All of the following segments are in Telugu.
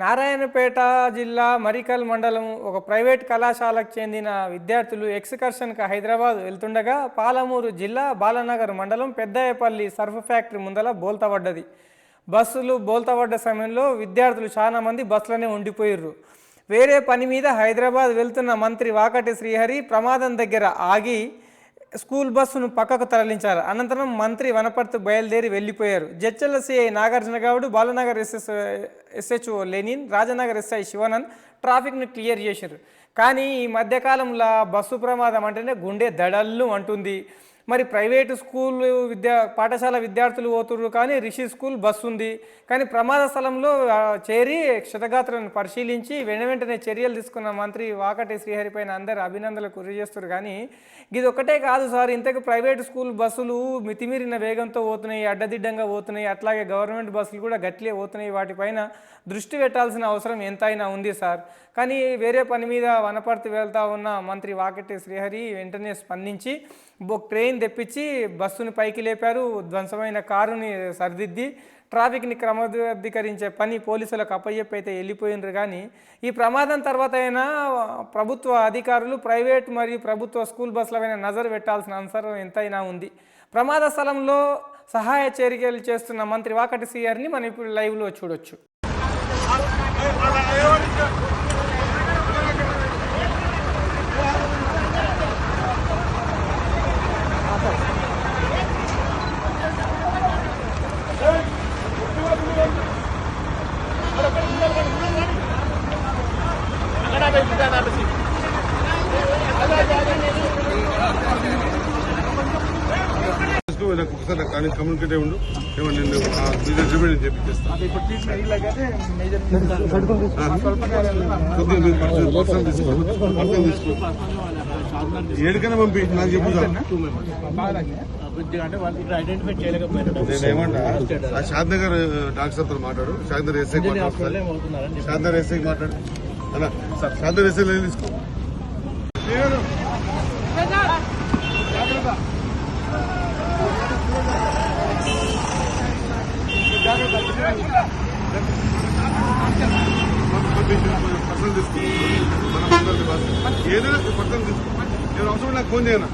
నారాయణపేట జిల్లా మరికల్ మండలం ఒక ప్రైవేట్ కళాశాలకు చెందిన విద్యార్థులు ఎక్స్కర్షన్కి హైదరాబాద్ వెళ్తుండగా పాలమూరు జిల్లా బాలనగర్ మండలం పెద్దయ్యపల్లి సర్ఫ్ ఫ్యాక్టరీ ముందల బోల్తబడ్డది బస్సులు బోల్తబడ్డ సమయంలో విద్యార్థులు చాలా మంది బస్సులోనే ఉండిపోయిర్రు. వేరే పని మీద హైదరాబాద్ వెళ్తున్న మంత్రి వాకటి శ్రీహరి ప్రమాదం దగ్గర ఆగి స్కూల్ బస్సును పక్కకు తరలించారు. అనంతరం మంత్రి వనపర్తి బయలుదేరి వెళ్ళిపోయారు. Jadcherla CI Nagarjuna Goud Balanagar SS SHO Lenin Rajanagar SI Shivanand ట్రాఫిక్ను క్లియర్ చేశారు. కానీ ఈ మధ్యకాలంలో బస్సు ప్రమాదం అంటేనే గుండె దడల్లు అంటుంది. మరి ప్రైవేటు స్కూల్ విద్యా పాఠశాల విద్యార్థులు పోతుండ్రు కానీ రిషి స్కూల్ బస్సు ఉంది. కానీ ప్రమాద స్థలంలో చేరి క్షతగాత్రులను పరిశీలించి వెన వెంటనే చర్యలు తీసుకున్న మంత్రి వాకటి శ్రీహరి పైన అందరు అభినందనలు గురి చేస్తారు కానీ ఇది ఒకటే కాదు సార్ ఇంతకు ప్రైవేట్ స్కూల్ బస్సులు మితిమీరిన వేగంతో పోతున్నాయి అడ్డదిడ్డంగా పోతున్నాయి. అట్లాగే గవర్నమెంట్ బస్సులు కూడా గట్లే పోతున్నాయి. వాటిపైన దృష్టి పెట్టాల్సిన అవసరం ఎంతైనా ఉంది సార్. కానీ వేరే పని మీద వనపర్తి వెళ్తా ఉన్న మంత్రి వాకటి శ్రీహరి వెంటనే స్పందించి ట్రైన్ తెప్పించి బస్సుని పైకి లేపారు ధ్వంసమైన కారుని సరిదిద్ది ట్రాఫిక్ని క్రమబద్ధీకరించే పని పోలీసులకు అప్పయ్యప్పి అయితే వెళ్ళిపోయినారు కానీ ఈ ప్రమాదం తర్వాత అయినా ప్రభుత్వ అధికారులు ప్రైవేట్ మరియు ప్రభుత్వ స్కూల్ బస్సులపైన నజరు పెట్టాల్సిన అవసరం ఎంతైనా ఉంది. ప్రమాద స్థలంలో సహాయ చర్యలు చేస్తున్న మంత్రి వాకటి సీఆర్ని మనం ఇప్పుడు లైవ్లో చూడొచ్చు చేసుకో, నాకు ఒకసారి నాకు కానీ కమ్యూనికేట్ అయి ఉండు. ఏమో నేను పోయి నేను చెప్పిస్తాను ఏడికైనా పంపి నాకు చెప్పు సార్ కొద్దిగా అంటే వాళ్ళు ఇక్కడ ఐడెంటిఫై చేయలేకపోయినారు. నేను ఏమంటా ఆ శాంతనగర్ డాక్టర్తో మాట్లాడు. శాంతనగర్ ఎస్ఐ మాట్లాడు శాంతనగర్ ఎస్ఐ మాట్లాడు. అలా శాంతనగర్ ఎస్ఐ తీసుకో? మన ముందర ఏదైనా పర్సన్ తీసుకో. నేను అవసరం నాకు ఫోన్ చేయను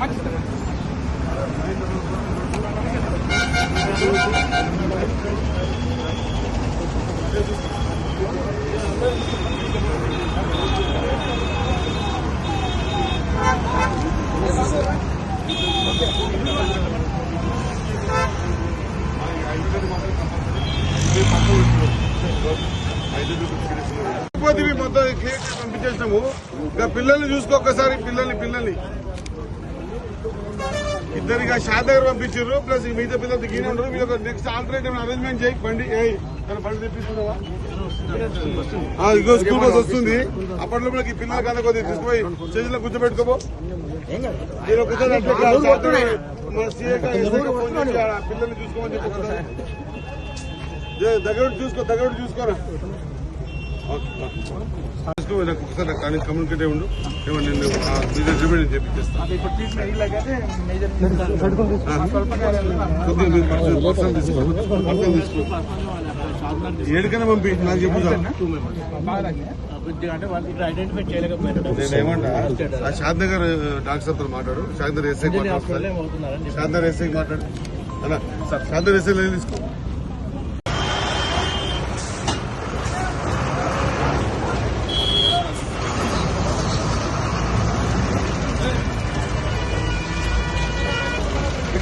మొత్తం క్లియర్ చేసి పంపించేసినాము ఇంకా పిల్లల్ని చూసుకో ఒక్కసారి పిల్లల్ని పిల్లల్ని. ఇద్దరిగా షాద్ దగ్గర పంపించారు ప్లస్ మిగతా పిల్లలతో గీనే ఉండరు వీళ్ళకి నెక్స్ట్ ఆల్టర్నేటివ్ అరేంజ్మెంట్ చేయి బండి తన బండి తెప్పిస్తున్నావా స్కూల్ బస్ వస్తుంది. అప్పట్లో మనకి పిల్లల కన్నా కొద్దిగా తీసుకుపోయి చేతిలో కూర్చోబెట్టుకోబో మీరు ఒకసారి మన సీఏ పిల్లల్ని చూసుకోమని చెప్పి ఒకసారి. దగ్గర చూసుకో దగ్గర చూసుకోరా. చేసుకో, నాకు ఒకసారి నాకు కానీ కమ్యూనికేట్ అయి ఉండు నేను ఆ, మీ దగ్గర పోయి నేను చెప్పిస్తాను కొద్దిగా మీరు పర్సన్ పర్సన్ తీసుకో పర్సన్ తీసుకో. ఏడికైనా పంపి నాకు చెప్పు సార్. కొద్దిగా అంటే వాళ్ళు ఇక్కడ ఐడెంటిఫై చేయలేకపోయినారు నేను ఏమంటా ఆ శాంతనగర్ డాక్టర్తో మాట్లాడు. శాంతనగర్ ఎస్ఐ మాట్లాడు ఎస్ఐ మాట్లాడు. అలా శాంతనగర్ ఎస్ఐ లైన్ తీసుకో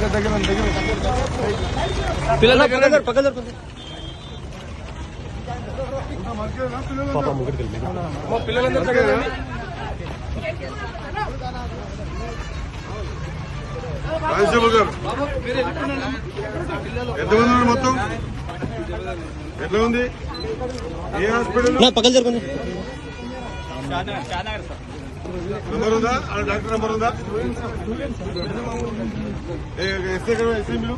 దగ్గర దగ్గర పిల్లల దగ్గర పక్కన పిల్లలందరూ దగ్గర కానిస్టేబుల్ గారు ఎంతమంది ఉన్నారు మొత్తం? ఎట్లా ఉంది ఏ హాస్పిటల్? పక్కన జరుగుతుంది నంబర్ ఉందా? ఆ డాక్టర్ నంబర్ ఉందా? ఏ- ఎస్ఐ గారు ఎస్ఐ మీరు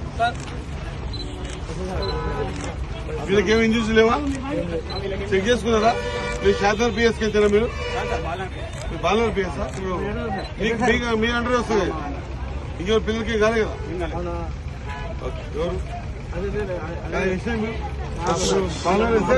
వీళ్ళకేం ఇంజూస్ లేవా? చెక్ చేసుకున్నారా? మీరు శాతర్ పిఎస్కి వెళ్తారా మీరు? బాలర్ పిఎస్ మీకు మీ అండర్ వస్తుంది. ఇంకెవరు పిల్లలకి కాదు? కదా ఎవరు బాలర్ వేస్తే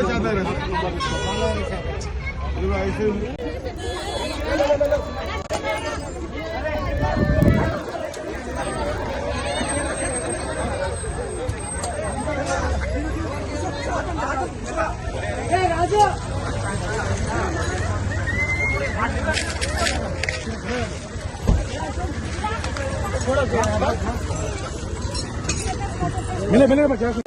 मिले मिले क्या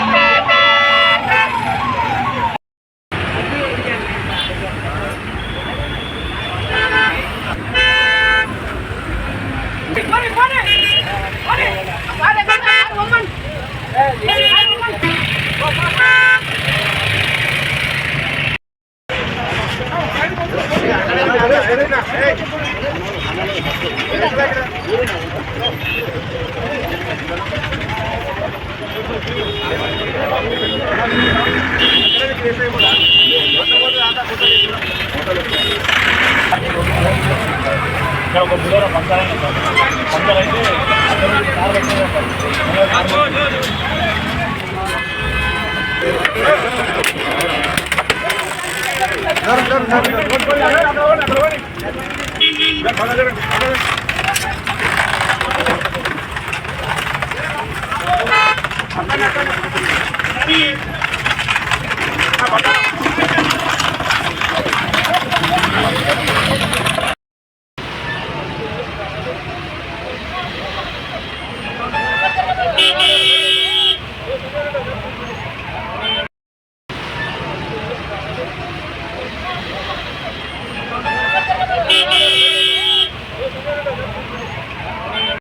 ఇక్కడ ఒక బుధవారం పంచాలైనా సార్ పంచాలైతే